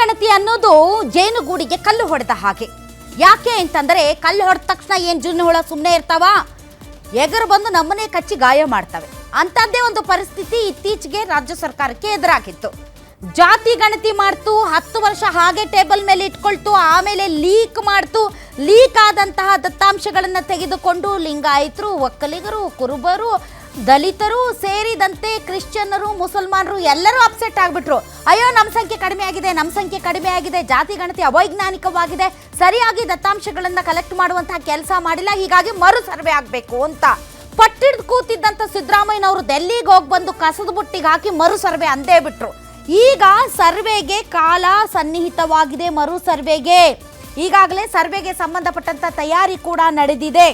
ಗಣತಿ ಅನ್ನೋದು ಜೇನುಗೂಡಿಗೆ ಕಲ್ಲು ಹೊಡೆದ ಹಾಗೆ. ಯಾಕೆ ಅಂತಂದ್ರೆ ಕಲ್ಲು ಹೊಡೆದ ತಕ್ಷಣ ಏನ್ ಜುನ್ನು ಹುಳ ಸುಮ್ಮನೆ ಇರ್ತಾವ? ಎಗರು ಬಂದು ನಮ್ಮನೆ ಕಚ್ಚಿ ಗಾಯ ಮಾಡ್ತವೆ. ಅಂತದ್ದೇ ಒಂದು ಪರಿಸ್ಥಿತಿ ಇತ್ತೀಚೆಗೆ ರಾಜ್ಯ ಸರ್ಕಾರಕ್ಕೆ ಎದುರಾಗಿತ್ತು. ಜಾತಿ ಗಣತಿ ಮಾಡ್ತು, ಹತ್ತು ವರ್ಷ ಹಾಗೆ ಟೇಬಲ್ ಮೇಲೆ ಇಟ್ಕೊಳ್ತು, ಆಮೇಲೆ ಲೀಕ್ ಮಾಡ್ತು. ಲೀಕ್ ಆದಂತಹ ದತ್ತಾಂಶಗಳನ್ನು ತೆಗೆದುಕೊಂಡು ಲಿಂಗಾಯತರು, ಒಕ್ಕಲಿಗರು, ಕುರುಬರು ದಲಿತರು ಸೇರಿದಂತೆ ಕ್ರಿಶ್ಚಿಯನ್ನರು, ಮುಸಲ್ಮಾನರು ಎಲ್ಲರೂ ಅಪ್ಸೆಟ್ ಆಗಿಬಿಟ್ರು. ಅಯ್ಯೋ ನಮ್ಮ ಸಂಖ್ಯೆ ಕಡಿಮೆ ಆಗಿದೆ ನಮ್ಮ ಸಂಖ್ಯೆ ಕಡಿಮೆ ಆಗಿದೆ, ಜಾತಿ ಗಣತಿ ಅವೈಜ್ಞಾನಿಕವಾಗಿದೆ, ಸರಿಯಾಗಿ ದತ್ತಾಂಶಗಳನ್ನು ಕಲೆಕ್ಟ್ ಮಾಡುವಂತಹ ಕೆಲಸ ಮಾಡಿಲ್ಲ, ಹೀಗಾಗಿ ಮರು ಸರ್ವೆ ಆಗಬೇಕು ಅಂತ. ಪಟ್ಟಿಡ್ದು ಕೂತಿದ್ದಂಥ ಸಿದ್ದರಾಮಯ್ಯನವರು ಡೆಲ್ಲಿಗೆ ಹೋಗಿ ಬಂದು ಕಸದ ಬುಟ್ಟಿಗೆ ಹಾಕಿ ಮರು ಸರ್ವೆ ಅಂದೇ ಬಿಟ್ರು. ಈಗ ಸರ್ವೆಗೆ ಕಾಲ ಸನ್ನಿಹಿತವಾಗಿದೆ ಮರು ಸರ್ವೆಗೆ. ಈಗಾಗಲೇ ಸರ್ವೆಗೆ ಸಂಬಂಧಪಟ್ಟಂಥ ತಯಾರಿ ಕೂಡ ನಡೆದಿದೆ.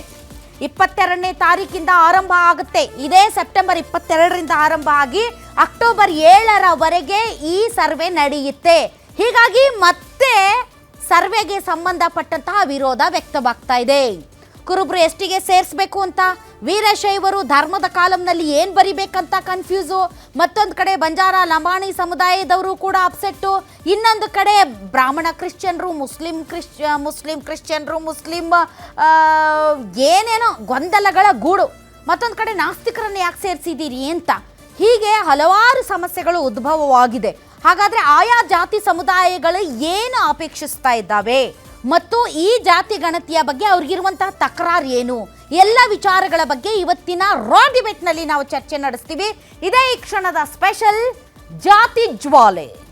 ಇಪ್ಪತ್ತೆರಡನೇ ತಾರೀಕಿಂದ ಆರಂಭ ಆಗುತ್ತೆ. ಇದೇ ಸೆಪ್ಟೆಂಬರ್ ಇಪ್ಪತ್ತೆರಡರಿಂದ ಆರಂಭ ಆಗಿ ಅಕ್ಟೋಬರ್ ಏಳರವರೆಗೆ ಈ ಸರ್ವೆ ನಡೆಯುತ್ತೆ. ಹೀಗಾಗಿ ಮತ್ತೆ ಸರ್ವೆಗೆ ಸಂಬಂಧಪಟ್ಟಂತಹ ವಿರೋಧ ವ್ಯಕ್ತವಾಗ್ತಾ ಇದೆ. ಕುರುಬ್ರು ಎಷ್ಟಿಗೆ ಸೇರಿಸ್ಬೇಕು ಅಂತ ವೀರಶೈವರು ಧರ್ಮದ ಕಾಲಂನಲ್ಲಿ ಏನು ಬರಿಬೇಕಂತ ಕನ್ಫ್ಯೂಸು ಮತ್ತೊಂದು ಕಡೆ ಬಂಜಾರ ಲಂಬಾಣಿ ಸಮುದಾಯದವರು ಕೂಡ ಅಪ್ಸೆಟ್ಟು ಇನ್ನೊಂದು ಕಡೆ ಬ್ರಾಹ್ಮಣ ಕ್ರಿಶ್ಚಿಯನ್ರು, ಮುಸ್ಲಿಂ ಕ್ರಿಶ್ ಮುಸ್ಲಿಂ ಕ್ರಿಶ್ಚಿಯನ್ರು, ಮುಸ್ಲಿಂ ಏನೇನೋ ಗೊಂದಲಗಳ ಗೂಡು. ಮತ್ತೊಂದು ಕಡೆ ನಾಸ್ತಿಕರನ್ನು ಯಾಕೆ ಸೇರಿಸಿದ್ದೀರಿ ಅಂತ. ಹೀಗೆ ಹಲವಾರು ಸಮಸ್ಯೆಗಳು ಉದ್ಭವವಾಗಿದೆ. ಹಾಗಾದರೆ ಆಯಾ ಜಾತಿ ಸಮುದಾಯಗಳು ಏನು ಅಪೇಕ್ಷಿಸ್ತಾ ಇದ್ದಾವೆ? ಮತ್ತು ಈ ಜಾತಿ ಗಣತಿಯ ಬಗ್ಗೆ ಅವ್ರಿಗಿರುವಂತಹ ತಕರಾರು ಏನು? ಎಲ್ಲ ವಿಚಾರಗಳ ಬಗ್ಗೆ ಇವತ್ತಿನ ರಾ ಡಿಬೇಟ್ನಲ್ಲಿ ನಾವು ಚರ್ಚೆ ನಡೆಸ್ತೀವಿ. ಇದೇ ಈ ಕ್ಷಣದ ಸ್ಪೆಷಲ್ ಜಾತಿ ಜ್ವಾಲೆ.